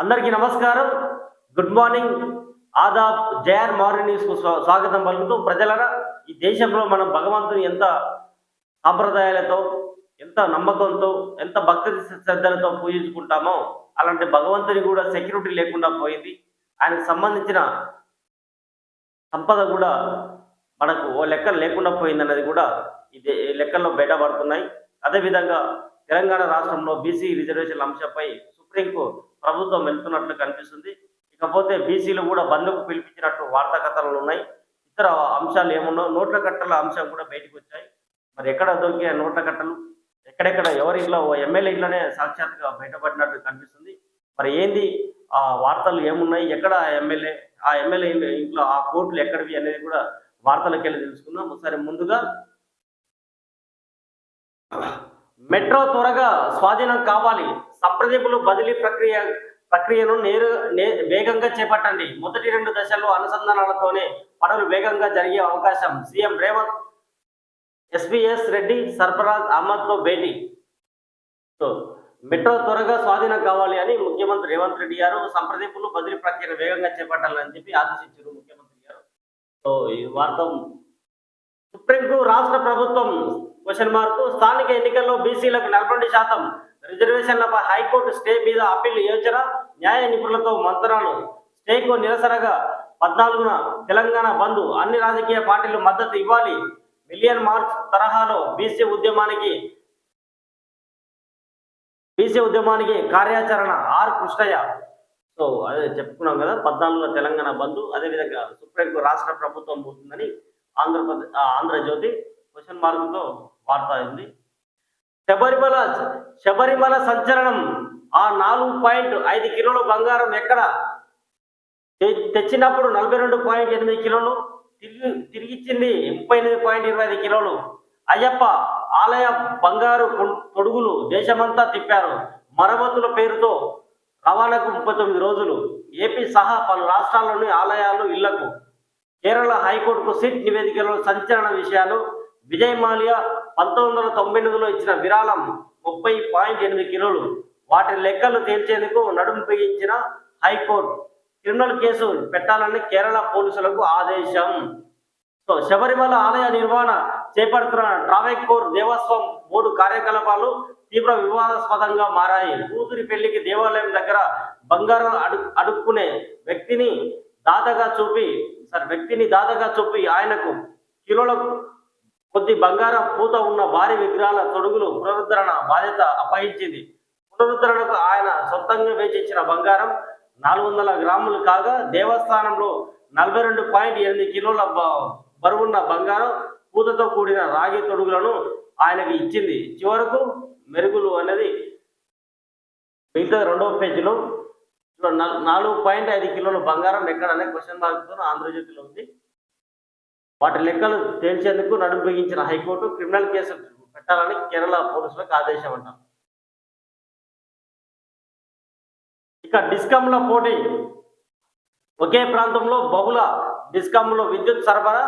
అందరికీ నమస్కారం. Good morning ఆదాబ్ జయర్ మార్నింగ్ న్యూస్కు స్వా- స్వాగతం పలుకుతూ ప్రజలరా ఈ దేశంలో మనం భగవంతుని ఎంత సాంప్రదాయాలతో ఎంత నమ్మకంతో ఎంత భక్తి శ్రద్ధలతో పూజించుకుంటామో అలాంటి భగవంతుని కూడా సెక్యూరిటీ లేకుండా పోయింది. ఆయనకు సంబంధించిన సంపద కూడా మనకు ఓ లెక్క లేకుండా పోయిందన్నది కూడా ఇది ఈ లెక్కల్లో బయటపడుతున్నాయి. అదేవిధంగా తెలంగాణ రాష్ట్రంలో బీసీ రిజర్వేషన్ల అంశంపై సుప్రీంకు ప్రభుత్వం వెళ్తున్నట్లు కనిపిస్తుంది. ఇకపోతే బీసీలు కూడా బంద్కు పిలిపించినట్టు వార్తా కథనాలు ఉన్నాయి. ఇతర అంశాలు ఏమున్నా నోట్ల కట్టల అంశం కూడా బయటకు వచ్చాయి. మరి ఎక్కడ దొరికే నోట్ల కట్టలు? ఎక్కడెక్కడ ఎవరి ఇంట్లో ఓ ఎమ్మెల్యే ఇంట్లోనే సాక్షాత్గా బయటపడినట్టు కనిపిస్తుంది. మరి ఏంది? ఆ వార్తలు ఏమున్నాయి? ఎక్కడ ఎమ్మెల్యే ఆ ఎమ్మెల్యే ఇంట్లో ఆ కోర్టులు ఎక్కడివి అనేది కూడా వార్తలకు వెళ్ళి తెలుసుకుందాం. ఒకసారి ముందుగా మెట్రో త్వరగా స్వాధీనం కావాలి. సంప్రదింపులు బదిలీ ప్రక్రియ ప్రక్రియను నేరు నే వేగంగా చేపట్టండి. మొదటి రెండు దశల్లో అనుసంధానాలతోనే పనులు వేగంగా జరిగే అవకాశం. సీఎం రేవంత్ ఎస్బీఎస్ రెడ్డి సర్ఫరాజ్ అహ్మద్తో భేటీ. సో మెట్రో త్వరగా స్వాధీనం కావాలి అని ముఖ్యమంత్రి రేవంత్ రెడ్డి గారు సంప్రదింపులు బదిలీ ప్రక్రియను వేగంగా చేపట్టాలని చెప్పి ఆదేశించారు ముఖ్యమంత్రి గారు. సో ఈ వార్త సుప్రీంకు రాష్ట్ర ప్రభుత్వం క్వశ్చన్ మార్కు స్థానిక ఎన్నికల్లో బీసీలకు నలభై శాతం రిజర్వేషన్లపై హైకోర్టు స్టే మీద అప్పీల్ యోచన న్యాయ నిపుణులతో మంత్రాలు. స్టేకు నిరసనగా పద్నాలుగున తెలంగాణ బంద్ అన్ని రాజకీయ పార్టీలు మద్దతు ఇవ్వాలి. మిలియన్ మార్చ్ తరహాలో బీసీ ఉద్యమానికి బీసీ ఉద్యమానికి కార్యాచరణ ఆర్ కృష్ణయ్య. సో అదే చెప్పుకున్నాం కదా పద్నాలుగులో తెలంగాణ బంద్ అదేవిధంగా సుప్రీంకు రాష్ట్ర ప్రభుత్వం పోతుందని ఆంధ్రప్రదేశ్ ఆంధ్రజ్యోతి క్వశ్చన్ మార్కుతో వార్త అయింది. శబరిమల శబరిమల సంచలనం ఆ నాలుగు పాయింట్ ఐదు కిలోల బంగారం ఎక్కడ? తెచ్చినప్పుడు నలభై రెండు పాయింట్ ఎనిమిది కిలోలు తిరిగి తిరిగిచ్చింది ముప్పై ఎనిమిది పాయింట్ ఇరవై ఐదు కిలోలు. అయ్యప్ప ఆలయ బంగారు తొడుగులు దేశమంతా తిప్పారు. మరమ్మతుల పేరుతో రవాణాకు ముప్పై తొమ్మిది రోజులు. ఏపీ సహా పలు రాష్ట్రాల్లోని ఆలయాలు ఇళ్ళకు. కేరళ హైకోర్టుకు సిట్ నివేదికలో సంచలన విషయాలు. విజయ్ మాల్యా పంతొమ్మిది వందల తొంభై ఎనిమిదిలో ఇచ్చిన విరాళం ముప్పై పాయింట్ ఎనిమిది కిలోలు. వాటి లెక్కలు తేల్చేందుకు నడుము బిగించిన హైకోర్టు క్రిమినల్ కేసు పెట్టాలని కేరళ పోలీసులకు ఆదేశం. సో శబరిమల ఆలయ నిర్వహణ చేపడుతున్న ట్రావెకోర్ దేవస్వం బోర్డు కార్యకలాపాలు తీవ్ర వివాదాస్పదంగా మారాయి. కూతురి పెళ్ళికి దేవాలయం దగ్గర బంగారం అడు అడుక్కునే వ్యక్తిని దాదాగా చూపి సార్ వ్యక్తిని దాదాగా చూపి ఆయనకు కిలోలకు కొద్ది బంగారం పూత ఉన్న భారీ విగ్రహాల తొడుగులు పునరుద్ధరణ బాధ్యత అప్పగించింది. పునరుద్ధరణకు ఆయన సొంతంగా వేచించిన బంగారం నాలుగు వందల గ్రాములు కాగా దేవస్థానంలో నలభై రెండు పాయింట్ ఎనిమిది కిలోల బ- బరువున్న బంగారం పూతతో కూడిన రాగి తొడుగులను ఆయనకి ఇచ్చింది. చివరకు మెరుగులు అనేది మిగతా రెండవ పేజీలో నాలుగు పాయింట్ ఐదు కిలోల బంగారం ఎక్కడనే క్వశ్చన్ మార్క్తో ఆంధ్రజ్యోతిలో ఉంది. వాటి లెక్కలు తేల్చేందుకు నడుము బిగించిన హైకోర్టు క్రిమినల్ కేసు పెట్టాలని కేరళ పోలీసులకు ఆదేశం అంటారు ఇక డిస్కంల పోటీ. ఒకే ప్రాంతంలో బహుళ డిస్కంలో విద్యుత్ సరఫరా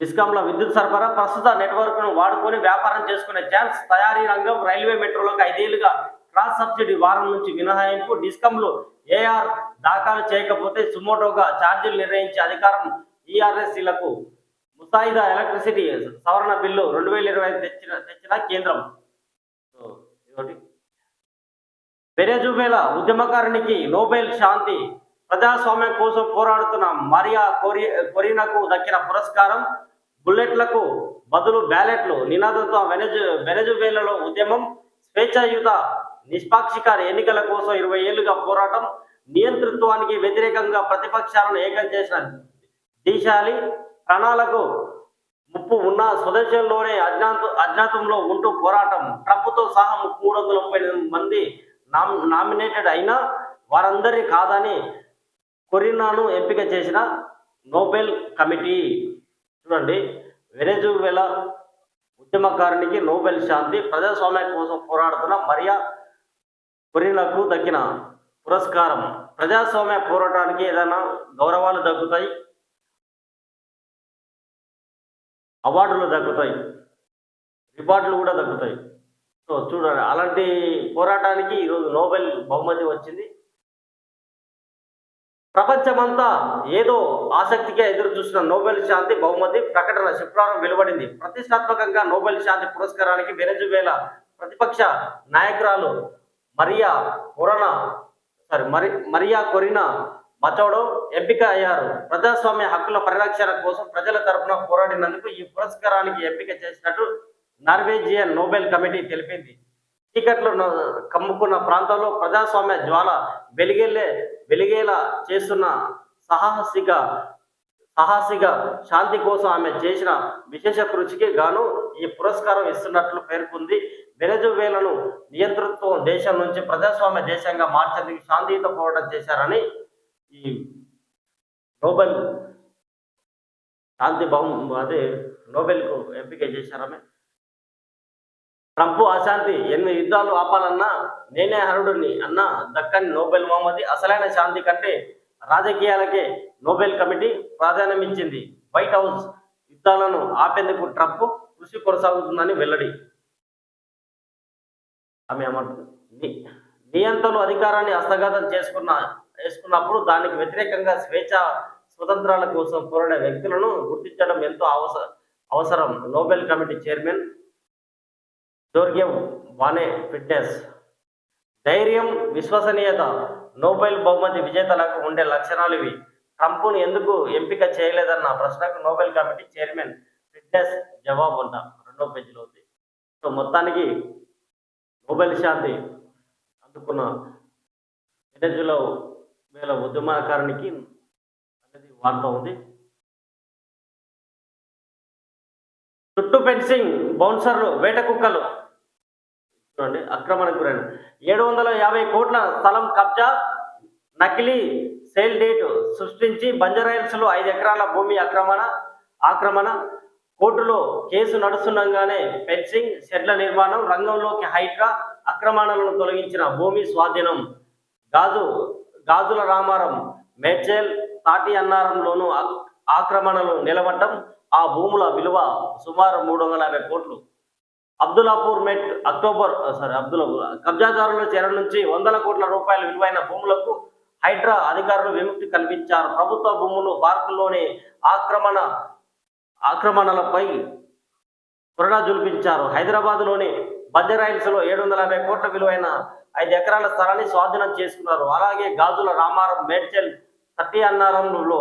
డిస్కంల విద్యుత్ సరఫరా ప్రస్తుత నెట్వర్క్ను వాడుకొని వ్యాపారం చేసుకునే ఛాన్స్ తయారీ రంగం రైల్వే మెట్రోలకు ఐదేళ్ళుగా క్రాస్ సబ్సిడీ వారం నుంచి మినహాయింపు. డిస్కంలు ఏఆర్ దాఖలు చేయకపోతే సుమోటోగా ఛార్జీలు నిర్ణయించే అధికారం ఈఆర్ఎస్సీలకు ముసాయిదా ఎలక్ట్రిసిటీ సవరణ బిల్లు రెండు వేల ఇరవై తెచ్చిన తెచ్చిన కేంద్రం. సో, ఉద్యమకారునికి నోబెల్ శాంతి ప్రజాస్వామ్యం కోసం పోరాడుతున్న మరియా కొరి కొరీనాకు దక్కిన పురస్కారం బుల్లెట్లకు బదులు బ్యాలెట్లు నినాదంతో వెనజు వెనజువేలలో ఉద్యమం స్వేచ్ఛాయుత నిష్పాక్షిక ఎన్నికల కోసం ఇరవై ఏళ్ళుగా పోరాటం నియంతృత్వానికి వ్యతిరేకంగా ప్రతిపక్షాలను ఏకం చేసిన తీశాలి. ప్రాణాలకు ముప్పు ఉన్న స్వదేశంలోనే అజ్ఞాత అజ్ఞాతంలో ఉంటూ పోరాటం. ట్రంప్తో సహా మూడు వందల ముప్పై మంది నామ్ నామినేటెడ్ అయినా వారందరి కాదని కొరినాను ఎంపిక చేసిన నోబెల్ కమిటీ. చూడండి వెనజువెలా ఉద్యమకారునికి నోబెల్ శాంతి ప్రజాస్వామ్యం కోసం పోరాడుతున్న మరియా కొరినాకు దక్కిన పురస్కారం. ప్రజాస్వామ్య పోరాటానికి ఏదైనా గౌరవాలు దక్కుతాయి. అవార్డులు దక్కుతాయి. రివార్డులు కూడా దక్కుతాయి. సో చూడండి అలాంటి పోరాటానికి ఈరోజు నోబెల్ బహుమతి వచ్చింది. ప్రపంచమంతా ఏదో ఆసక్తిగా ఎదురు చూసిన నోబెల్ శాంతి బహుమతి ప్రకటన శుక్రవారం వెలువడింది. ప్రతిష్టాత్మకంగా నోబెల్ శాంతి పురస్కారానికి వెనజువేల ప్రతిపక్ష నాయకురాలు మరియా కొరనా సారీ మరి మరియా కొరినా మచోడు ఎంపిక అయ్యారు. ప్రజాస్వామ్య హక్కుల పరిరక్షణ కోసం ప్రజల తరపున పోరాడినందుకు ఈ పురస్కారానికి ఎంపిక చేసినట్టు నార్వేజియన్ నోబెల్ కమిటీ తెలిపింది. చీకట్లు కమ్ముకున్న ప్రాంతంలో ప్రజాస్వామ్య జ్వాల వెలిగేలే వెలిగేలా చేస్తున్న సాహసిక సాహసిక శాంతి కోసం ఆమె చేసిన విశేష కృషికి గాను ఈ పురస్కారం ఇస్తున్నట్లు పేర్కొంది. వెనజువేలను నియంతృత్వం దేశం నుంచి ప్రజాస్వామ్య దేశంగా మార్చేందుకు శాంతియుత పోరాటం చేశారని ఈ నోబెల్ శాంతి బహు అదే నోబెల్కు ఎంపిక చేశారమే. ట్రంప్ అశాంతి ఎన్ని యుద్ధాలు ఆపాలన్నా నేనే హరుడిని అన్న దక్కని నోబెల్ బహుమతి అసలైన శాంతి కంటే రాజకీయాలకే నోబెల్ కమిటీ ప్రాధాన్యమిచ్చింది. వైట్ హౌస్ యుద్ధాలను ఆపేందుకు ట్రంప్ కృషి కొనసాగుతుందని వెల్లడి. ఆమె ఏమంటుంది నియంత్రణ నియంతలు అధికారాన్ని హస్తగతం చేసుకున్న వేసుకున్నప్పుడు దానికి వ్యతిరేకంగా స్వేచ్ఛ స్వతంత్రాల కోసం పోరాడే వ్యక్తులను గుర్తించడం ఎంతో అవసర అవసరం. Nobel committee chairman Jorgen Watne Frydnes. ధైర్యం విశ్వసనీయత నోబెల్ బహుమతి విజేతలకు ఉండే లక్షణాలు ఇవి. ట్రంప్ను ఎందుకు ఎంపిక చేయలేదన్న ప్రశ్నకు నోబెల్ కమిటీ చైర్మన్ ఫిట్నెస్ జవాబు అంట రెండో పేజీలో ఉంది. సో మొత్తానికి నోబెల్ శాంతి అందుకున్న వెనజులో వేల ఉద్యమకారునికి అనేది వార్త ఉంది. చుట్టూ ఫెన్సింగ్ బౌన్సర్లు వేట కుక్కలు. చూడండి ఆక్రమణకు గురైన ఏడు వందల యాభై కోట్ల స్థలం కబ్జా నకిలీ సేల్ డేట్ సృష్టించి బంజారాయిల్స్లో ఐదు ఎకరాల భూమి ఆక్రమణ ఆక్రమణ. కోర్టులో కేసు నడుస్తుండగానే ఫెన్సింగ్ షెడ్ల నిర్మాణం రంగంలోకి హైడ్రా అక్రమణలను తొలగించిన భూమి స్వాధీనం. గాజు గాజుల రామారం మేడ్చేల్ తాటి అన్నారంలోనూ ఆక్రమణలు నిలబడటం ఆ భూముల విలువ సుమారు మూడు వందల యాభై కోట్లు. Abdullapurmet October sorry Abdullapur కబ్జాదారుల చేర నుంచి వందల కోట్ల రూపాయల విలువైన భూములకు హైడ్రా అధికారులు విముక్తి కల్పించారు. ప్రభుత్వ భూములు పార్కుల్లోని ఆక్రమణ ఆక్రమణలపై కొరడా జుల్పించారు హైదరాబాద్లోని బంజరాయిల్స్లో ఏడు వందల యాభై కోట్ల విలువైన ఐదు ఎకరాల స్థలాన్ని స్వాధీనం చేసుకున్నారు. అలాగే గాజుల రామారం మేడ్చల్ తట్టి అన్నారంలో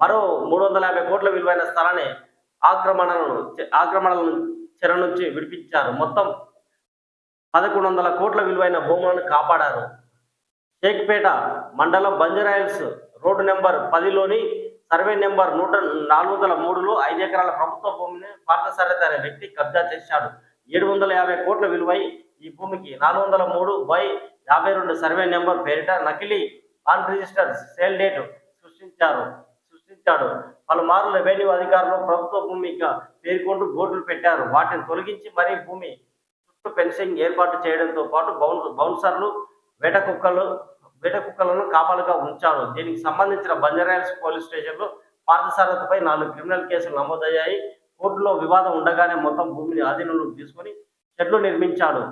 మరో మూడు వందల యాభై కోట్ల విలువైన స్థలాన్ని ఆక్రమణలను ఆక్రమణలను చెర నుంచి విడిపించారు. మొత్తం పదకొండు వందల కోట్ల విలువైన భూములను కాపాడారు. షేక్పేట మండలం బంజరాయిల్స్ రోడ్డు నెంబర్ పదిలోని సర్వే నెంబర్ నూట నాలుగు వందల మూడులో ఐదు ఎకరాల ప్రభుత్వ భూమిని పార్థసారథి అనే వ్యక్తి కబ్జా చేశాడు. ఏడు వందల యాభై కోట్ల విలువై ఈ భూమికి నాలుగు వందల మూడు బై యాభై రెండు సర్వే నెంబర్ పేరిట నకిలీ ఆన్ రిజిస్టర్ సేల్ డేట్ సృష్టించారు. సృష్టించాడు. పలుమార్లు రెవెన్యూ అధికారులు ప్రభుత్వ భూమిగా పేర్కొంటూ బోర్డులు పెట్టారు. వాటిని తొలగించి మరీ భూమి చుట్టూ ఫెన్సింగ్ ఏర్పాటు చేయడంతో పాటు బౌన్ బౌన్సర్లు వేట కుక్కలు వేట కుక్కలను కాపలుగా ఉంచాడు దీనికి సంబంధించిన బంజరాయల్స్ పోలీస్ స్టేషన్లో పార్థసారథిపై నాలుగు క్రిమినల్ కేసులు నమోదయ్యాయి. కోర్టులో వివాదం ఉండగానే మొత్తం భూమిని ఆధీనంలోకి తీసుకొని షెడ్లు నిర్మించాడు.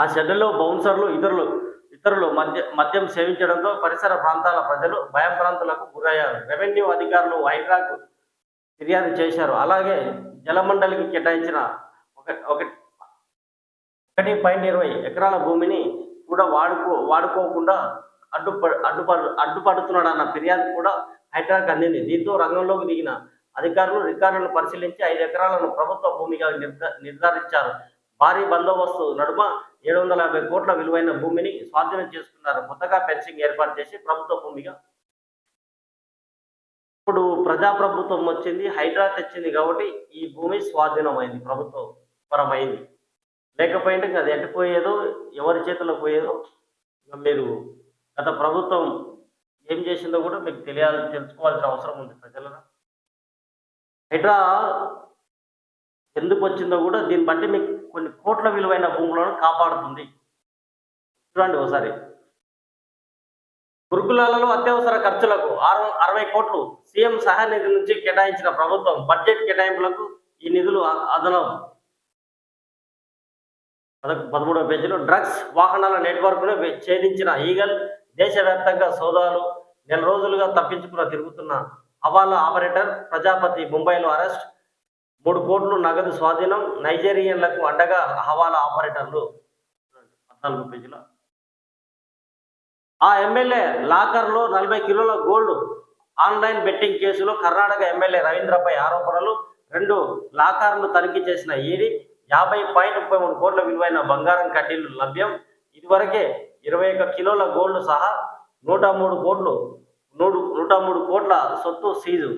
ఆ షెడ్లలో బౌన్సర్లు ఇతరులు ఇతరులు మద్య మద్యం సేవించడంతో పరిసర ప్రాంతాల ప్రజలు భయభ్రాంతులకు గురయ్యారు. రెవెన్యూ అధికారులు హైడ్రాకు ఫిర్యాదు చేశారు. అలాగే జలమండలికి కేటాయించిన ఒక ఒకటి పాయింట్ ఇరవై ఎకరాల భూమిని కూడా వాడుకో వాడుకోకుండా అడ్డుప అడ్డుపడు అడ్డుపడుతున్నాడు అన్న ఫిర్యాదు కూడా హైడ్రాకు అందింది. దీంతో రంగంలోకి దిగిన అధికారులు రికార్డులను పరిశీలించి ఐదు ఎకరాలను ప్రభుత్వ భూమిగా నిర్ధారించారు. భారీ బందోబస్తు నడుమ ఏడు వందల యాభై కోట్ల విలువైన భూమిని స్వాధీనం చేసుకున్నారు. కొత్తగా ఫెన్సింగ్ ఏర్పాటు చేసి ప్రభుత్వ భూమిగా. ఇప్పుడు ప్రజాప్రభుత్వం వచ్చింది హైడ్రా తెచ్చింది కాబట్టి ఈ భూమి స్వాధీనమైంది ప్రభుత్వ పరమైంది లేకపోయింటే అది ఎట్టిపోయేదో ఎవరి చేతిలో పోయేదో మీరు గత ప్రభుత్వం ఏం చేసిందో కూడా మీకు తెలియాలి తెలుసుకోవాల్సిన అవసరం ఉంది ప్రజలను హైడ్రా ఎందుకు వచ్చిందో కూడా దీన్ని బట్టి మీకు కొన్ని కోట్ల విలువైన భూములను కాపాడుతుంది. చూడండి ఒకసారి. గురుకులాలలో అత్యవసర ఖర్చులకు ఆరు అరవై కోట్లు సీఎం సహాయ నిధి నుంచి కేటాయించిన ప్రభుత్వం బడ్జెట్ కేటాయింపులకు ఈ నిధులు అదనం. పదమూడవ పేజీలో డ్రగ్స్ వాహనాల నెట్వర్క్ను ఛేదించిన ఈగల్ దేశవ్యాప్తంగా సోదాలు నెల రోజులుగా తప్పించుకున్న తిరుగుతున్న హవాలా ఆపరేటర్ ప్రజాపతి ముంబైలో అరెస్ట్. మూడు కోట్లు నగదు స్వాధీనం నైజీరియన్లకు అండగా హవాలా ఆపరేటర్లు పద్నాలుగు పేజీల. ఆ ఎమ్మెల్యే లాకర్లో నలభై కిలోల గోల్డ్ ఆన్లైన్ బెట్టింగ్ కేసులో కర్ణాటక ఎమ్మెల్యే రవీంద్రపై ఆరోపణలు రెండు లాకర్లు తనిఖీ చేసిన ఈడీ యాభై పాయింట్ ముప్పై మూడు కోట్ల విలువైన బంగారం కడ్డీలు లభ్యం. ఇదివరకే ఇరవై ఒక్క కిలోల గోల్డ్ సహా నూట మూడు కోట్లు నూట మూడు కోట్ల సొత్తు సీజు.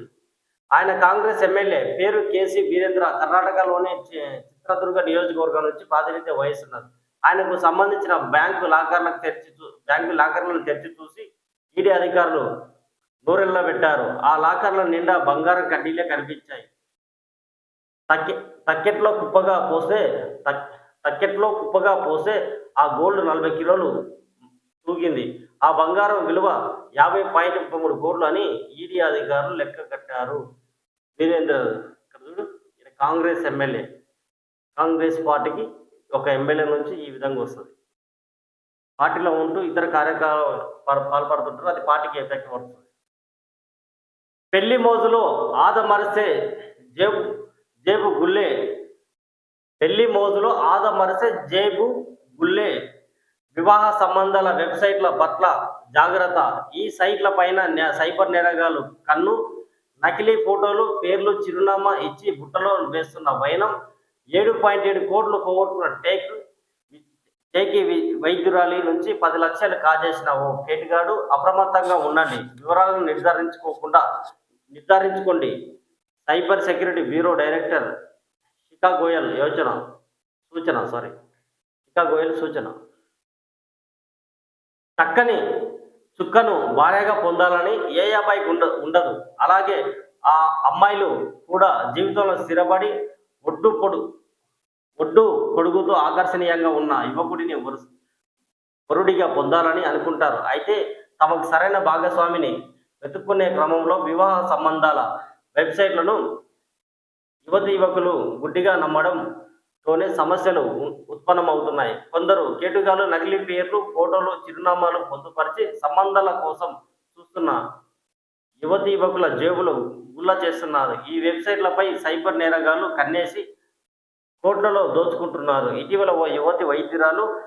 ఆయన కాంగ్రెస్ ఎమ్మెల్యే పేరు కేసీ వీరేంద్ర కర్ణాటకలోని చి- చిత్రదుర్గ నియోజకవర్గం నుంచి ప్రాతినిధ్యం వహిస్తున్నారు. ఆయనకు సంబంధించిన బ్యాంకు లాకర్లకు తెరిచి బ్యాంకు లాకర్లను తెరిచి చూసి ఈడీ అధికారులు నూరెల్లో పెట్టారు. ఆ లాకర్ల నిండా బంగారం కడ్డీలే కనిపించాయి. తక్కె తక్కెట్లో కుప్పగా పోస్తే తక్- తక్కెట్లో కుప్పగా పోస్తే ఆ గోల్డ్ నలభై కిలోలు తూగింది. ఆ బంగారం విలువ యాభై పాయింట్ ముప్పై మూడు కోట్లు అని ఈడీ అధికారులు లెక్క కట్టారు. వీరేంద్ర ఇక్కడ చూడు ఈయన కాంగ్రెస్ ఎమ్మెల్యే. కాంగ్రెస్ పార్టీకి ఒక ఎమ్మెల్యే నుంచి ఈ విధంగా వస్తుంది. పార్టీలో ఉంటూ ఇతర కార్యక్రమాలు పాల్పడుతుంటారు. అది పార్టీకి ఎఫెక్ట్ పడుతుంది. పెళ్ళి మోజులో ఆదమరిసే జేబు జేబు గుల్లే. పెళ్ళి మోజులో ఆదమరిసే జేబు గుల్లే. వివాహ సంబంధాల వెబ్సైట్ల పట్ల జాగ్రత్త. ఈ సైట్ల పైన సైబర్ నేరగాలు కన్ను నకిలీ ఫోటోలు పేర్లు చిరునామా ఇచ్చి బుట్టలో వేస్తున్న వైనం ఏడు పాయింట్ ఏడు కోట్లు పోగొట్టుకున్న టేక్ టేకి వైద్యురాలి నుంచి పది లక్షలు కాజేసిన ఓ కేటుగాడు అప్రమత్తంగా ఉండండి. వివరాలను నిర్ధారించుకోకుండా నిర్ధారించుకోండి. Cyber security bureau director Shikha Goyal యోచన సూచన సారీ. శిఖా గోయల్ సూచన. చక్కని చుక్కను భార్యగా పొందాలని ఏ అబ్బాయికి ఉండ ఉండదు. అలాగే ఆ అమ్మాయిలు కూడా జీవితంలో స్థిరపడి ఒడ్డు పొడు ఒడ్డు పొడుగుతూ ఆకర్షణీయంగా ఉన్న యువకుడిని వరు- వరుడిగా పొందాలని అనుకుంటారు. అయితే తమకు సరైన భాగస్వామిని వెతుక్కునే క్రమంలో వివాహ సంబంధాల వెబ్సైట్లను యువతి యువకులు గుడ్డిగా నమ్మడం తోనే సమస్యలు ఉ- ఉత్పన్నమవుతున్నాయి. కొందరు కేటుగాలు నకిలీ పేర్లు ఫోటోలు చిరునామాలు పొందుపరిచి సంబంధాల కోసం చూస్తున్న యువతి యువకుల జేబులు గుల్ల చేస్తున్నారు. ఈ వెబ్సైట్లపై సైబర్ నేరగాళ్ళు కన్నేసి కోట్లలో దోచుకుంటున్నారు. ఇటీవల ఓ యువతి వైద్యురాలు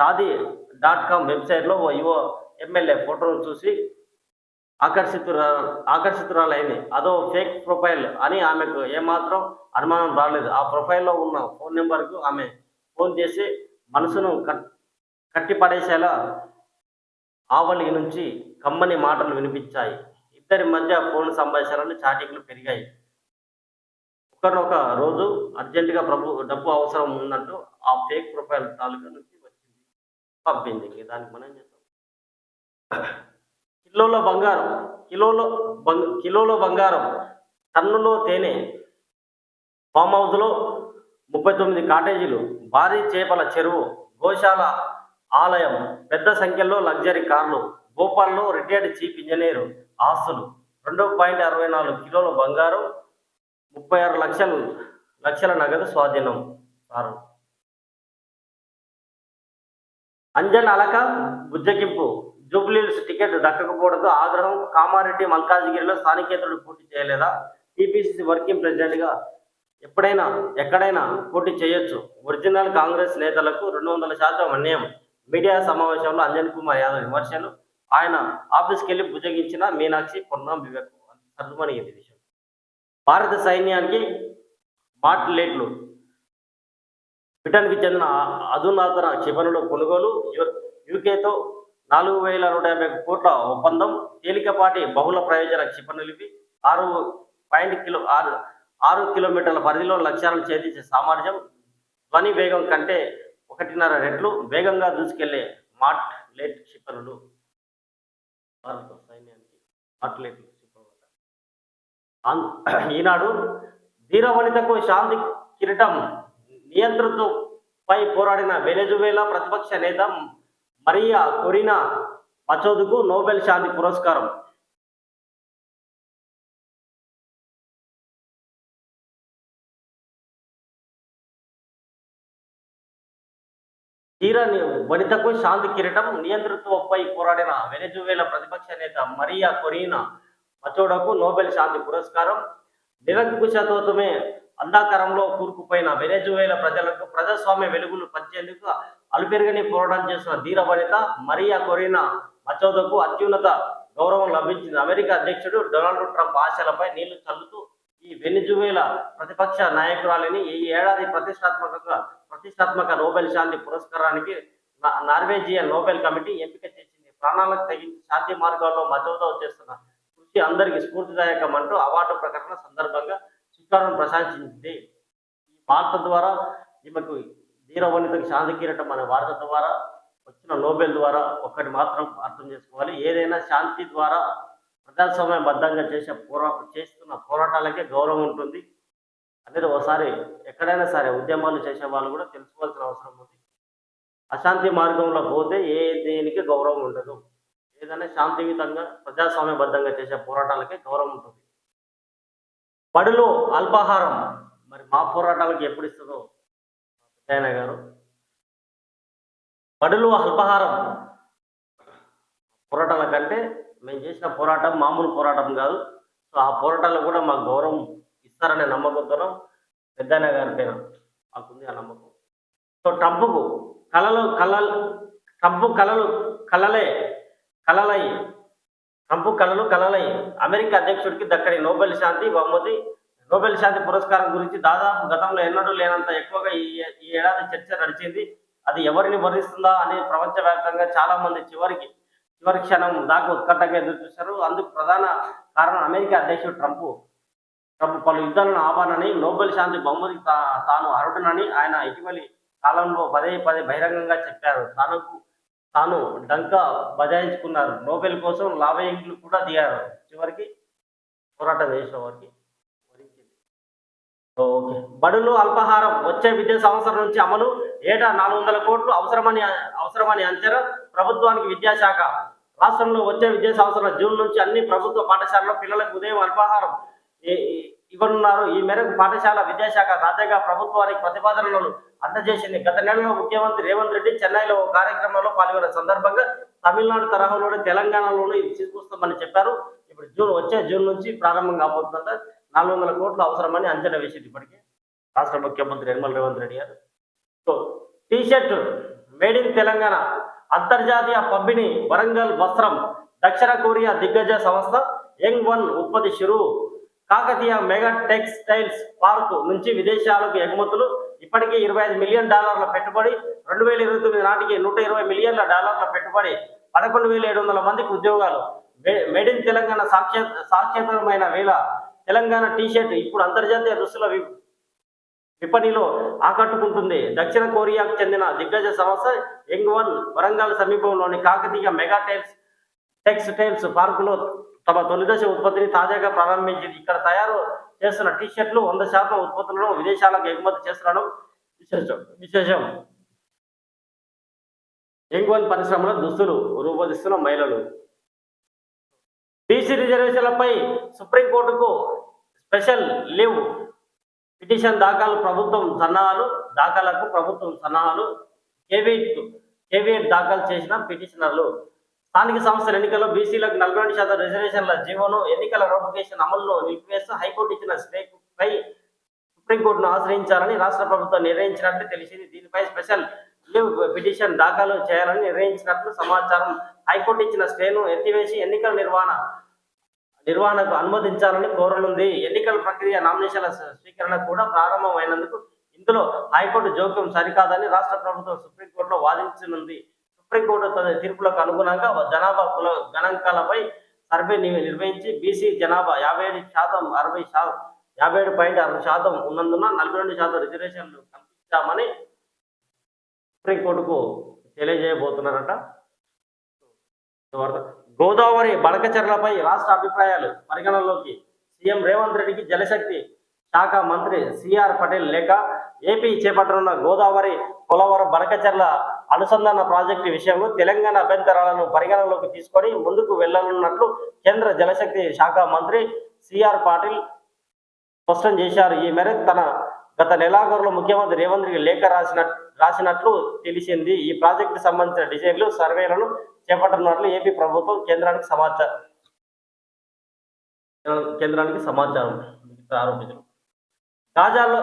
షాదీ డాట్ కామ్ వెబ్సైట్లో ఓ యువ ఎమ్మెల్యే ఫోటోను చూసి ఆకర్షితుర ఆకర్షితురాలైంది. అదో ఫేక్ ప్రొఫైల్ అని ఆమెకు ఏమాత్రం అనుమానం రాలేదు. ఆ ప్రొఫైల్లో ఉన్న ఫోన్ నెంబర్కు ఆమె ఫోన్ చేసి మనసును కట్ కట్టిపడేసేలా ఆవలి నుంచి కమ్మని మాటలు వినిపించాయి. ఇద్దరి మధ్య ఫోన్ సంభాషణలు చాటింగ్లు పెరిగాయి. ఒకనొక రోజు అర్జెంటుగా ప్రభు డబ్బు అవసరం ఉందంటూ ఆ ఫేక్ ప్రొఫైల్ తాలూకా నుంచి వచ్చింది. పంపింది. దానికి మనం చేస్తాం? కిలోలో బంగారం కిలోలో బంగ కిలోలో బంగారం టన్నులో తేనె ఫామ్ హౌస్లో ముప్పై తొమ్మిది కాటేజీలు భారీ చేపల చెరువు గోశాల ఆలయం పెద్ద సంఖ్యలో లగ్జరీ కార్లు భోపాల్లో రిటైర్డ్ చీఫ్ ఇంజనీరు ఆస్తులు. రెండు పాయింట్ అరవై నాలుగు కిలోల బంగారం ముప్పై ఆరు లక్షలు లక్షల నగదు స్వాధీనం సారు. అంజన్ అలక బుజ్జగింపు జూబ్లీహిల్స్ టికెట్ దక్కకపోవడంతో ఆగ్రహం కామారెడ్డి మల్కాజ్గిరిలో స్థానికేతరుడు పోటీ చేయలేదా? టీపీసీసీ వర్కింగ్ ప్రెసిడెంట్గా ఎప్పుడైనా ఎక్కడైనా పోటీ చేయొచ్చు. ఒరిజినల్ కాంగ్రెస్ నేతలకు రెండు వందల శాతం అన్యాయం. మీడియా సమావేశంలో అంజన్ కుమార్ యాదవ్ విమర్శలు. ఆయన ఆఫీస్కి వెళ్ళి భుజగించిన మీనాక్షి పొన్నం వివేక్ సర్దుమణిగింది విషయం. భారత సైన్యానికి మాట్లేట్లు బ్రిటన్కి చెందిన అధునాతన క్షిపణుల కొనుగోలు యూకేతో నాలుగు వేల నూట యాభై కోట్ల ఒప్పందం తేలికపాటి బహుళ ప్రయోజన క్షిపణులివి ఆరు పాయింట్ కిలో ఆరు ఆరు కిలోమీటర్ల పరిధిలో లక్ష్యాలను ఛేదించే సామర్థ్యం ధ్వని వేగం కంటే ఒకటిన్నర రెట్లు వేగంగా దూసుకెళ్ళే మాట్ లేట్ క్షిపణులు. భారత సైన్యానికి మాట్ లేట్ క్షిపణులు. ఈనాడు ధీరవనితకు శాంతి కిరీటం నియంతృత్వపై పోరాడిన వెనెజువేలా ప్రతిపక్ష నేత మరియా కొరినా మచోదుకు నోబెల్ శాంతి పురస్కారం. ధీరని వనితకు శాంతి కిరీటం నియంతృత్వంపై పోరాడిన వెనజువేల ప్రతిపక్ష నేత మరియా కొరీనా మచోడకు నోబెల్ శాంతి పురస్కారం. నిరంకుశత్వమే అంధాకారంలో కూరుకుపోయిన వెనజువేల ప్రజలకు ప్రజాస్వామ్య వెలుగులు పంచేందుకు అలుపెరగని పోరాటం చేసిన ధీర వనిత మరియా కొరీనా మచోదకు అత్యున్నత గౌరవం లభించింది. అమెరికా అధ్యక్షుడు డొనాల్డ్ ట్రంప్ ఆశలపై నీళ్ళు చల్లుతూ ఈ వెనిజువేల ప్రతిపక్ష నాయకురాలిని ఈ ఏడాది ప్రతిష్టాత్మకంగా ప్రతిష్టాత్మక నోబెల్ శాంతి పురస్కారానికి నా- నార్వేజియన్ నోబెల్ కమిటీ ఎంపిక చేసింది. ప్రాణాలకు తగ్గించి శాంతి మార్గాల్లో మచోదా చేస్తున్న కృషి అందరికీ స్ఫూర్తిదాయకం అంటూ అవార్డు ప్రకటన సందర్భంగా శుక్రవారం ప్రశంసించింది ఈ వార్త ద్వారా ఈమెకు ధీరవనితకు శాంతి కిరీటం అనే వార్త ద్వారా వచ్చిన నోబెల్ ద్వారా ఒక్కటి మాత్రం అర్థం చేసుకోవాలి. ఏదైనా శాంతి ద్వారా ప్రజాస్వామ్యబద్ధంగా చేసే పోరా చేస్తున్న పోరాటాలకే గౌరవం ఉంటుంది. అనేది ఒకసారి ఎక్కడైనా సరే ఉద్యమాలు చేసే వాళ్ళు కూడా తెలుసుకోవాల్సిన అవసరం ఉంది. అశాంతి మార్గంలో పోతే ఏ దేనికి గౌరవం ఉండదు. ఏదైనా శాంతియుతంగా ప్రజాస్వామ్యబద్ధంగా చేసే పోరాటాలకే గౌరవం ఉంటుంది. బడులు అల్పాహారం మరి మా పోరాటాలకు ఎప్పుడు ఇస్తుందో ఆయన గారు. బడులు అల్పాహారం. పోరాటాల కంటే మేము చేసిన పోరాటం మామూలు పోరాటం కాదు. సో ఆ పోరాటాలు కూడా మాకు గౌరవం ఇస్తారనే నమ్మకంతో పెద్దన్న గారి పైన మాకుంది ఆ నమ్మకం. సో ట్రంప్కు కళలు కళలు ట్రంప్ కళలు కళలే కళలై ట్రంప్ కళలు కళలై అమెరికా అధ్యక్షుడికి దక్కడి నోబెల్ శాంతి బహుమతి నోబెల్ శాంతి పురస్కారం గురించి దాదాపు గతంలో ఎన్నడూ లేనంత ఎక్కువగా ఈ ఈ ఏడాది చర్చ నడిచింది. అది ఎవరిని వరిస్తుందా అని ప్రపంచవ్యాప్తంగా చాలా మంది చివరికి చివరి క్షణం దాకా ఉత్కంఠంగా ఎదురు చూశారు. అందుకు ప్రధాన కారణం అమెరికా అధ్యక్షుడు ట్రంప్. ట్రంప్ పలు యుద్ధాలను ఆపానని నోబెల్ శాంతి బహుమతి తా- తాను అర్హుడనని ఆయన ఇటీవలి కాలంలో పదే పదే బహిరంగంగా చెప్పారు. తనకు తాను డంకా బజాయించుకున్నారు. నోబెల్ కోసం లాభయింగ్లు కూడా దిగారు. చివరికి పోరాటం చేసిన వారికి. ఓకే. బడులు అల్పాహారం వచ్చే విద్యా సంవత్సరం నుంచి అమలు. ఏటా నాలుగు వందల కోట్లు అవసరమని అవసరమని అంచనా ప్రభుత్వానికి విద్యాశాఖ. రాష్ట్రంలో వచ్చే విద్యా సంవత్సరం జూన్ నుంచి అన్ని ప్రభుత్వ పాఠశాలలో పిల్లలకు ఉదయం అల్పాహారం ఇవ్వనున్నారు. ఈ మేరకు పాఠశాల విద్యాశాఖ తాజాగా ప్రభుత్వానికి ప్రతిపాదనలను అందజేసింది. గత నెలలో ముఖ్యమంత్రి రేవంత్ రెడ్డి చెన్నైలో ఒక కార్యక్రమంలో పాల్గొన్న సందర్భంగా తమిళనాడు తరహాలోనే తెలంగాణలోనూ ఇది తీసుకొస్తామని చెప్పారు. ఇప్పుడు జూన్ వచ్చే జూన్ నుంచి ప్రారంభం కాబోతుందంట. నాలుగు వందల కోట్లు అవసరమని అంచనా వేసింది ఇప్పటికే రాష్ట్ర ముఖ్యమంత్రి నిర్మల్ రేవంత్ రెడ్డి గారు. So T shirt made in Telangana అంతర్జాతీయ పంపిణీ వరంగల్ వస్త్రం దక్షిణ కొరియా దిగ్గజ సంస్థ యంగ్ వన్ ఉత్పత్తి షురు. కాకతీయ మెగా టెక్స్టైల్స్ పార్క్ నుంచి విదేశాలకు ఎగుమతులు ఇప్పటికే ఇరవై ఐదు మిలియన్ డాలర్ల పెట్టుబడి రెండు వేల ఇరవై తొమ్మిది నాటికి నూట ఇరవై మిలియన్ల డాలర్ల పెట్టుబడి పదకొండు వేల ఏడు వందల మందికి ఉద్యోగాలు. మే- మేడ్ ఇన్ తెలంగాణ సాక్షే సాక్షేతమైన వేళ తెలంగాణ టీషర్ట్ ఇప్పుడు అంతర్జాతీయ దుస్తుల వి- విపణిలో ఆకట్టుకుంటుంది. దక్షిణ కొరియాకు చెందిన దిగ్గజ సంస్థ యంగ్ వన్ వరంగల్ సమీపంలోని కాకతీయ మెగా టైల్స్ టెక్స్టైల్స్ పార్కులో తమ తొలిదశ ఉత్పత్తిని తాజాగా ప్రారంభించింది. ఇక్కడ తయారు చేస్తున్న టీషర్ట్లు వంద శాతం ఉత్పత్తులను విదేశాలకు ఎగుమతి చేస్తుండడం విశేషం విశేషం. యంగ్ వన్ పరిశ్రమలో దుస్తులు రూపొందిస్తున్న మహిళలు బీసీ రిజర్వేషన్లపై సుప్రీంకోర్టుకు స్పెషల్ లీవ్ పిటిషన్ దాఖలు ప్రభుత్వం సన్నాహాలు దాఖలకు ప్రభుత్వం సన్నాహాలు కేవీట్ కేవీఎట్ దాఖలు చేసిన పిటిషనర్లు. స్థానిక సంస్థల ఎన్నికల్లో బీసీలకు నలభై రెండు శాతం రిజర్వేషన్ల జీవోను ఎన్నికల నోటిఫికేషన్ అమలులో నిలిపివేస్తూ హైకోర్టు ఇచ్చిన స్టేపై సుప్రీంకోర్టును ఆశ్రయించాలని రాష్ట్ర ప్రభుత్వం నిర్ణయించినట్లు తెలిసింది. దీనిపై స్పెషల్ లీవ్ పిటిషన్ దాఖలు చేయాలని నిర్ణయించినట్లు సమాచారం హైకోర్టు ఇచ్చిన స్టేను ఎత్తివేసి ఎన్నికల నిర్వహణ నిర్వహణకు అనుమతించాలని కోరనుంది. ఎన్నికల ప్రక్రియ నామినేషన్ల స్వీకరణ కూడా ప్రారంభమైనందుకు ఇందులో హైకోర్టు జోక్యం సరికాదని రాష్ట్ర ప్రభుత్వం సుప్రీంకోర్టులో వాదించనుంది. సుప్రీంకోర్టు తన తీర్పులకు అనుగుణంగా జనాభా కుల గణాంకాలపై సర్వే ని- నిర్వహించి బీసీ జనాభా యాభై ఏడు శాతం అరవై శాతం యాభై ఏడు పాయింట్ అరవై శాతం ఉన్నందున నలభై రెండు శాతం రిజర్వేషన్లు కల్పించామని సుప్రీంకోర్టుకు తెలియజేయబోతున్నారట. గోదావరి బడకచర్లపై రాష్ట్ర అభిప్రాయాలు పరిగణనలోకి సీఎం రేవంత్ రెడ్డికి జలశక్తి శాఖ మంత్రి సిఆర్ పటేల్ లేక ఏపీ చేపట్టనున్న గోదావరి పోలవరం బడకచర్ల అనుసంధాన ప్రాజెక్టు విషయంలో తెలంగాణ అభ్యంతరాలను పరిగణనలోకి తీసుకొని ముందుకు వెళ్ళనున్నట్లు కేంద్ర జలశక్తి శాఖ మంత్రి సిఆర్ పాటిల్ స్పష్టం చేశారు. ఈ మేరకు తన గత నెలాఖరులో ముఖ్యమంత్రి రేవంత్ రెడ్డి లేఖ రాసిన రాసినట్లు తెలిసింది. ఈ ప్రాజెక్టు సంబంధించిన డిజైన్లు సర్వేలను చేపట్టనున్నట్లు ఏపీ ప్రభుత్వం కేంద్రానికి సమాచారం కేంద్రానికి సమాచారం ఆరోపించారు గాజాలో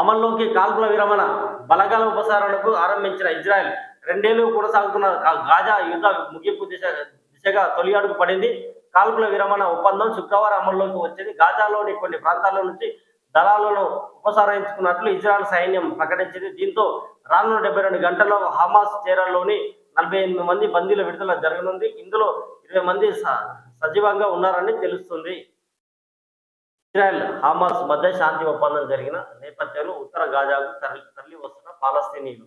అమల్లోకి కాల్పుల విరమణ బలగాల ఉపసారణకు ఆరంభించిన ఇజ్రాయెల్ రెండేళ్ళు కొనసాగుతున్న గాజా యుద్ధ ముగింపు దిశ దిశగా తొలి అడుగు పడింది. కాల్పుల విరమణ ఒప్పందం శుక్రవారం అమల్లోకి వచ్చింది. గాజాలోని కొన్ని ప్రాంతాల నుంచి దళాలను ఉపసంహరించుకున్నట్లు ఇజ్రాయెల్ సైన్యం ప్రకటించింది. దీంతో రానున్న డెబ్బై రెండు గంటల్లో హమాస్ చేరల్లోని నలభై ఎనిమిది మంది బందీల విడుదల జరగనుంది. ఇందులో ఇరవై మంది స- సజీవంగా ఉన్నారని తెలుస్తుంది. ఇజ్రాయెల్ హమాస్ మధ్య శాంతి ఒప్పందం జరిగిన నేపథ్యంలో ఉత్తర గాజాకు తరలి తరలి వస్తున్న పాలస్తీనీయులు.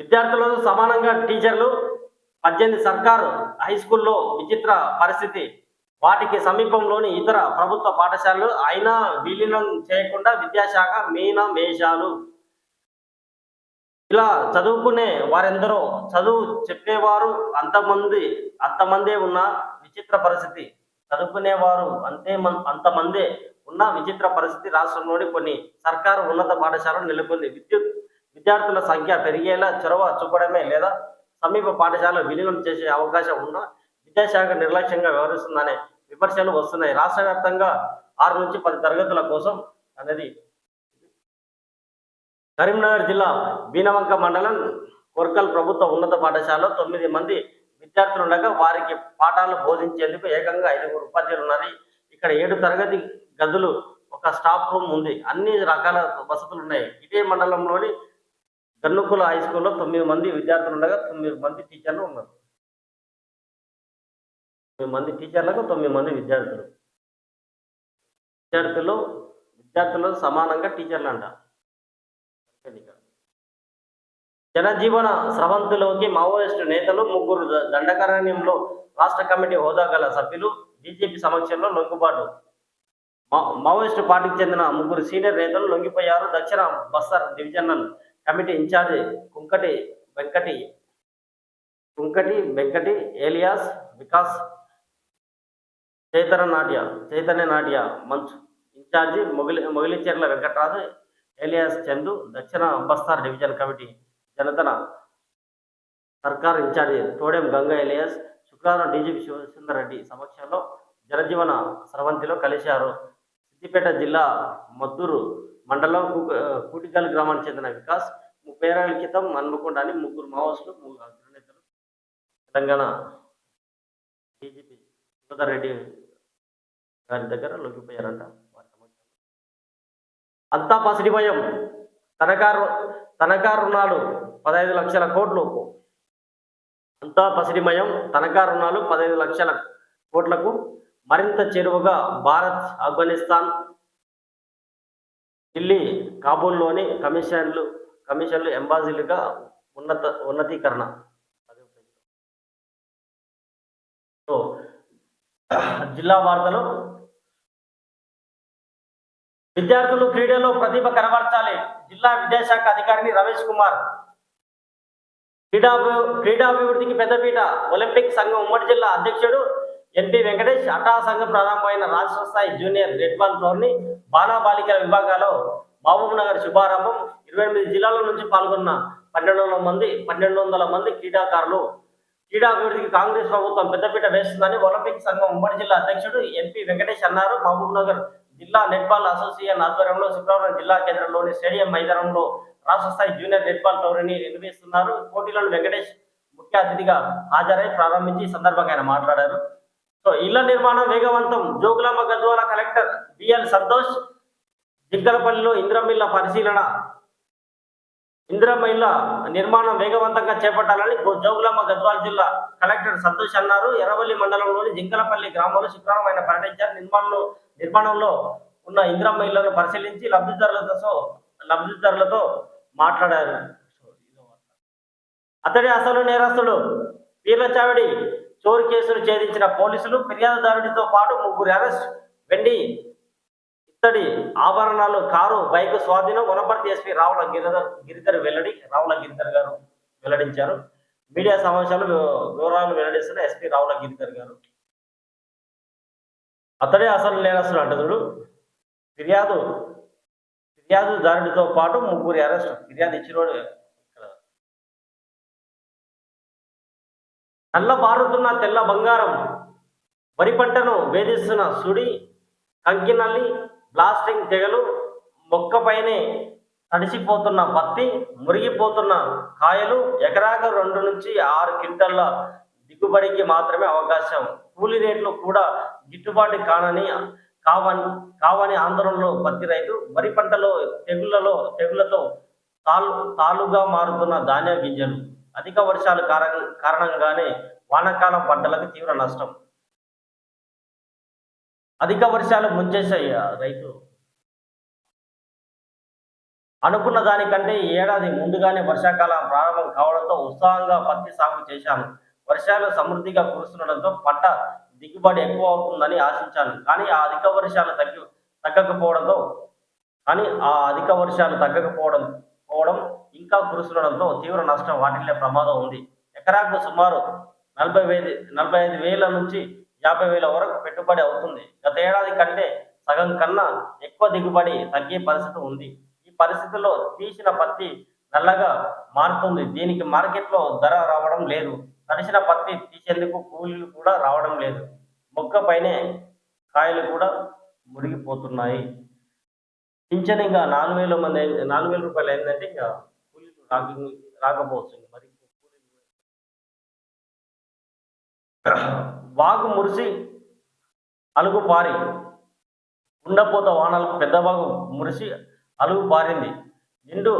విద్యార్థులతో సమానంగా టీచర్లు పద్దెనిమిది సర్కారు హై స్కూల్లో విచిత్ర పరిస్థితి వాటికి సమీపంలోని ఇతర ప్రభుత్వ పాఠశాలలు అయినా విలీనం చేయకుండా విద్యాశాఖ మీన మేషాలు. ఇలా చదువుకునే వారెందరో చదువు చెప్పేవారు అంతమంది అంతమందే ఉన్న విచిత్ర పరిస్థితి. చదువుకునేవారు అంతే మం- అంతమందే ఉన్న విచిత్ర పరిస్థితి రాష్ట్రంలోని కొన్ని సర్కారు ఉన్నత పాఠశాలలు నెలకొంది. విద్యుత్ విద్యార్థుల సంఖ్య పెరిగేలా చొరవ చూపడమే లేదా సమీప పాఠశాల విలీనం చేసే అవకాశం ఉన్న విద్యాశాఖ నిర్లక్ష్యంగా వ్యవహరిస్తుందనే విమర్శలు వస్తున్నాయి. రాష్ట్ర వ్యాప్తంగా ఆరు నుంచి పది తరగతుల కోసం అనేది కరీంనగర్ జిల్లా బీనవంక మండలం కొరకల్ ప్రభుత్వ ఉన్నత పాఠశాలలో తొమ్మిది మంది విద్యార్థులు ఉండగా వారికి పాఠాలు బోధించేందుకు ఏకంగా ఐదుగురు ఉపాధ్యాయులు ఉన్నారు. ఇక్కడ ఏడు తరగతి గదులు ఒక స్టాఫ్ రూమ్ ఉంది. అన్ని రకాల వసతులు ఉన్నాయి. ఇదే మండలంలోని గన్నుకుల హై స్కూల్లో తొమ్మిది మంది విద్యార్థులు ఉండగా తొమ్మిది మంది టీచర్లు ఉన్నారు. మంది టీచర్లకు తొమ్మిది మంది విద్యార్థులు. విద్యార్థులు విద్యార్థులు సమానంగా టీచర్లు అంట జనజీవన స్రవంతులోకి మావోయిస్టు నేతలు ముగ్గురు దండకారణ్యంలో రాష్ట్ర కమిటీ హోదా గల సభ్యులు బీజేపీ సమక్షంలో లొంగుబాటు. మా- మావోయిస్టు పార్టీకి చెందిన ముగ్గురు సీనియర్ నేతలు లొంగిపోయారు. దక్షిణ Bastar divisional committee incharge Kunkati Venkati Kunkati Venkati alias Vikas Chaitanya Natya Chaitanya Natya Manch. Incharge Mogili Mogilicherla Venkataraju alias Chandu దక్షిణ Bastar division committee Janatana Sarkar incharge Todem Ganga alias శుక్రవారం DGP Shivasundar Reddy సమక్షంలో జనజీవన స్రవంతిలో కలిశారు. సిద్దిపేట జిల్లా మద్దూరు మండలం కు- కూటికల్ గ్రామానికి చెందిన వికాస్ ముప్పై ఏళ్ళ క్రితం హన్మకొండ అని ముగ్గురు మావోస్టులు ముగ్గురు అగ్రనేతలు తెలంగాణ డీజీపీ సుందర్ రెడ్డి గారి దగ్గర లొంగిపోయారంట అంతా పసిడిమయం తనఖా రు- తనఖా రుణాలు పదహైదు లక్షల కోట్లు. అంతా పసిడిమయం తనఖా రుణాలు పదహైదు లక్షల కోట్లకు మరింత చేరువగా భారత్ ఆఫ్ఘనిస్తాన్ ఢిల్లీ కాబూల్లోని కమిషన్లు కమిషన్లు ఎంబాసీలుగా ఉన్నత ఉన్నతీకరణ. సో జిల్లా వార్తలు విద్యార్థులు క్రీడలో ప్రతిభ కనబరచాలి. జిల్లా విద్యాశాఖ అధికారిని రమేష్ కుమార్. క్రీడా క్రీడాభివృద్ధికి పెద్దపీట ఒలింపిక్ సంఘం ఉమ్మడి జిల్లా అధ్యక్షుడు ఎన్పి వెంకటేష్. అటా సంఘం ప్రారంభమైన రాష్ట్ర స్థాయి జూనియర్ రెడ్ బాల్ ఫ్లోర్ని బాలికల విభాగాల్లో మహబూబ్ నగర్ శుభారంభం. ఇరవై ఎనిమిది జిల్లాల నుంచి పాల్గొన్న పన్నెండు వందల మంది పన్నెండు వందల మంది క్రీడాకారులు. క్రీడాభివృద్ధికి కాంగ్రెస్ ప్రభుత్వం పెద్దపీట వేస్తుందని ఒలింపిక్ సంఘం ఉమ్మడి జిల్లా అధ్యక్షుడు ఎన్పి వెంకటేష్ అన్నారు. మహబూబ్ నగర్ జిల్లా నెట్బాల్ అసోసియేషన్ ఆధ్వర్యంలో శుక్రవారం జిల్లా కేంద్రంలోని స్టేడియం మైదానంలో రాష్ట్ర స్థాయి జూనియర్ నెట్బాల్ టోర్నీని నిర్వహిస్తున్నారు. పోటీలను వెంకటేష్ ముఖ్య అతిథిగా హాజరై ప్రారంభించి సందర్భంగా ఆయన మాట్లాడారు. సో ఇళ్ళ నిర్మాణం వేగవంతం. జోగులాంబ గద్వాల కలెక్టర్ బిఎల్ సంతోష్ జిగ్గలపల్లిలో ఇంద్రమిల్ల పరిశీలన ఇంద్రమిల్ల నిర్మాణం వేగవంతంగా చేపట్టాలని గో- జోగులాంబ గద్వాల జిల్లా కలెక్టర్ సంతోష్ అన్నారు. ఎర్రవల్లి మండలంలోని జింకలపల్లి గ్రామంలో శుక్రవారం ఆయన పర్యటించారు. నిర్మాణంలో నిర్మాణంలో ఉన్న ఇందిరమ్మ ఇళ్ళను పరిశీలించి లబ్ధిదారులతో లబ్ధిదారులతో మాట్లాడారు. అతడి అసలు నేరస్తుడు పీర్ల చావిడి చోరు కేసులు ఛేదించిన పోలీసులు ఫిర్యాదుదారుడితో పాటు ముగ్గురు అరెస్ట్ వెండి ఇత్తడి ఆభరణాలు కారు బైక్ స్వాధీనం వనపర్తి ఎస్పీ రావుల గిరిధర్ గిరిధర్ వెల్లడి రావుల గిరిధర్ గారు వెల్లడించారు. మీడియా సమావేశాలు వివరాలు వెల్లడిస్తున్న ఎస్పీ రావుల గిరిధర్ గారు. అతడే అసలు నేరస్తుడు అంట చూడు. ఫిర్యాదు ఫిర్యాదుదారుడితో పాటు ముగ్గురి అరెస్ట్. ఫిర్యాదు ఇచ్చినోడు నల్ల బారుతున్న తెల్ల బంగారం వరి పంటను వేధిస్తున్న సుడి కంకినల్లి బ్లాస్టింగ్ తెగలు మొక్కపైనే తడిసిపోతున్న పత్తి మురిగిపోతున్న కాయలు ఎకరాకు రెండు నుంచి ఆరు క్వింటల్ల దిగుబడికి మాత్రమే అవకాశం. కూలీ రేట్లు కూడా గిట్టుబాటు కానని కావని కావని ఆందోళనలో పత్తి రైతు వరి పంటలో తెగుళ్ళలో తెగుళ్ళతో తాలు తాలుగా మారుతున్న ధాన్య గింజలు అధిక వర్షాలు కారణంగానే వానాకాలం పంటలకు తీవ్ర నష్టం. అధిక వర్షాలు ముంచేశాయి రైతు. అనుకున్న దానికంటే ఈ ఏడాది ముందుగానే వర్షాకాలం ప్రారంభం కావడంతో ఉత్సాహంగా పత్తి సాగు చేశాను. వర్షాలు సమృద్ధిగా కురుస్తుండడంతో పంట దిగుబడి ఎక్కువ అవుతుందని ఆశించాను. కానీ ఆ అధిక వర్షాలు తగ్గి తగ్గకపోవడంతో కానీ ఆ అధిక వర్షాలు తగ్గకపోవడం పోవడం ఇంకా కురుస్తుండడంతో తీవ్ర నష్టం వాటిల్లే ప్రమాదం ఉంది. ఎకరాకు సుమారు నలభై వేలు నలభై ఐదు వేల నుంచి యాభై వేల వరకు పెట్టుబడి అవుతుంది. గత ఏడాది కంటే సగం కన్నా ఎక్కువ దిగుబడి తగ్గే పరిస్థితి ఉంది. ఈ పరిస్థితుల్లో తీసిన పత్తి నల్లగా మారుతుంది. దీనికి మార్కెట్లో ధర రావడం లేదు. తడిసిన పత్తి తీసేందుకు కూలీలు కూడా రావడం లేదు. మొక్క పైనే కాయలు కూడా మురిగిపోతున్నాయి పింఛన్ ఇంకా నాలుగు వేల మంది నాలుగు వేల రూపాయలు అయిందంటే ఇంకా కూలీలు రాక రాకపోవచ్చు మరి. వాగు మురిసి అలుగు పారి ఉండపోత వానలకు పెద్ద వాగు మురిసి అలుగు పారింది. నిండు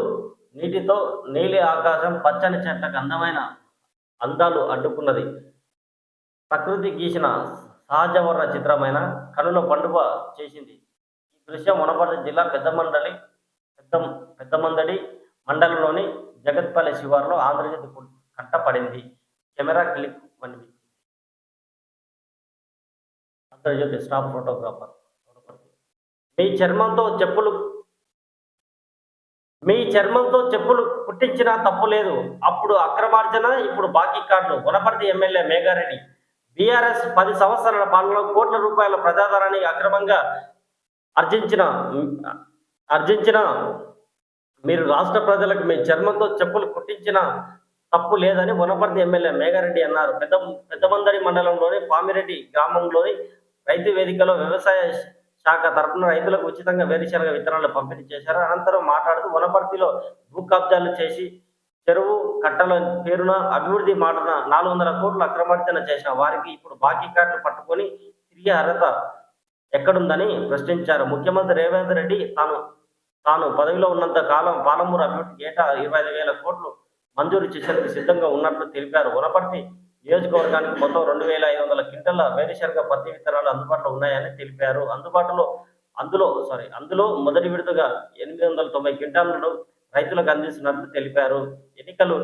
నీటితో నీలి ఆకాశం పచ్చని చెట్లకు అందమైన అందాలు అడ్డుకున్నది ప్రకృతి గీసిన సహజ వర్ణ చిత్రమైన కనుల పండుగ చేసింది. ఈ దృశ్యం వనపర్తి జిల్లా పెద్దమండలి పెద్ద పెద్దమందడి మండలంలోని జగత్పల్లి శివారులో ఆంధ్రజ్యోతి కట్టపడింది కెమెరా క్లిక్ వంటివి ఆంధ్రజ్యోతి స్టాప్ ఫోటోగ్రాఫర్. మీ చర్మంతో చెప్పులు మీ చర్మంతో చెప్పులు పుట్టించినా తప్పు లేదు. అప్పుడు అక్రమార్జన ఇప్పుడు బాకీ card. Wanaparthy MLA Megha Reddy. BRS పది సంవత్సరాల పాలనలో కోట్ల రూపాయల ప్రజాధనాన్ని అక్రమంగా ఆర్జించిన ఆర్జించిన మీరు రాష్ట్ర ప్రజలకు మీ చర్మంతో చెప్పులు కుట్టించిన తప్పు లేదని వనపర్తి ఎమ్మెల్యే మేఘారెడ్డి అన్నారు. పెద్ద పెద్దమందరి మండలంలోని పామిరెడ్డి గ్రామంలోని రైతు వేదికలో వ్యవసాయ శాఖ తరపున రైతులకు ఉచితంగా వేరుశనగ విత్తనాలు పంపిణీ చేశారు. అనంతరం మాట్లాడుతూ వనపర్తిలో భూ కబ్జాలు చేసి చెరువు కట్టల పేరున అభివృద్ధి మాటన నాలుగు వందల కోట్లు అక్రమార్జన చేసిన వారికి ఇప్పుడు బాకీ కార్డులు పట్టుకొని తిరిగి అర్హత ఎక్కడుందని ప్రశ్నించారు. ముఖ్యమంత్రి రేవంత్ రెడ్డి తాను తాను పదవిలో ఉన్నంత కాలం పాలమూరు అభివృద్ధి ఏటా ఇరవై ఐదు వేల కోట్లు మంజూరు చేసేందుకు సిద్ధంగా ఉన్నట్లు తెలిపారు. వనపర్తి నియోజకవర్గానికి మొత్తం రెండు వేల ఐదు వందల క్వింటల వేరుశనగ పత్తి విత్తనాలు అందుబాటులో ఉన్నాయని తెలిపారు. అందుబాటులో అందులో సారీ అందులో మొదటి విడతగా ఎనిమిది వందల తొంభై క్వింటాలను రైతులకు అందిస్తున్నట్లు తెలిపారు. ఎన్నికలు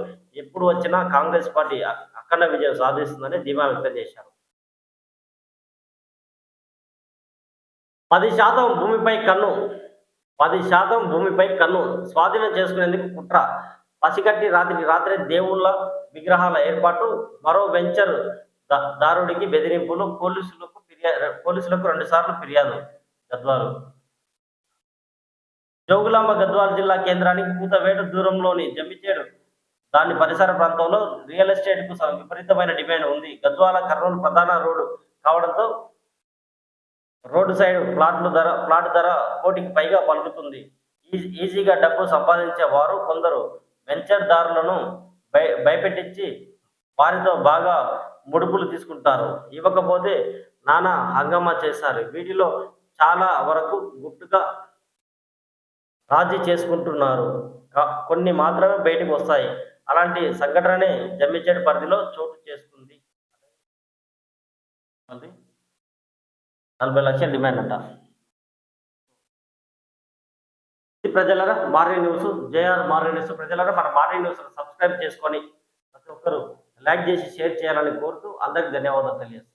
ఎప్పుడు వచ్చినా కాంగ్రెస్ పార్టీ అఖండ విజయం సాధిస్తుందని ధీమా వ్యక్తం చేశారు. పది శాతం భూమిపై కన్ను పది శాతం భూమిపై కన్ను స్వాధీనం చేసుకునేందుకు కుట్ర పసిగట్టి రాత్రి రాత్రి దేవుళ్ళ విగ్రహాల ఏర్పాటు మరో వెంచర్ దారుడికి బెదిరింపులు పోలీసులకు ఫిర్యాదు పోలీసులకు రెండు సార్లు ఫిర్యాదు గద్వాలు. జోగులాంబ గద్వాల జిల్లా కేంద్రానికి కూతవేటు దూరంలోని జమ్మిచేడు దాని పరిసర ప్రాంతంలో రియల్ ఎస్టేట్కు విపరీతమైన డిమాండ్ ఉంది. గద్వాల కర్నూలు ప్రధాన రోడ్డు కావడంతో రోడ్డు సైడ్ ప్లాట్లు ధర ప్లాట్ ధర కోటికి పైగా పలుకుతుంది. ఈజీగా డబ్బు సంపాదించే వారు కొందరు వెంచర్ దారులను భయ భయపెట్టించి వారితో బాగా ముడుపులు తీసుకుంటారు. ఇవ్వకపోతే నానా హంగమా చేశారు. వీటిలో చాలా వరకు గుట్టుగా రాజీ చేసుకుంటున్నారు. కొన్ని మాత్రమే బయటకు వస్తాయి. అలాంటి సంఘటననే జమ్మిచేడు పరిధిలో చోటు చేసుకుంది. నలభై లక్షల డిమాండ్ అంట. ప్రజలరా మారీ న్యూస్ జేఆర్ మారీ న్యూస్ ప్రజలరా మన మారీ న్యూస్ సబ్స్క్రైబ్ చేసుకొని ప్రతి ఒక్కరు లైక్ చేసి షేర్ చేయాలని కోరుతూ అందరికి ధన్యవాదాలు తెలియజేస్తాను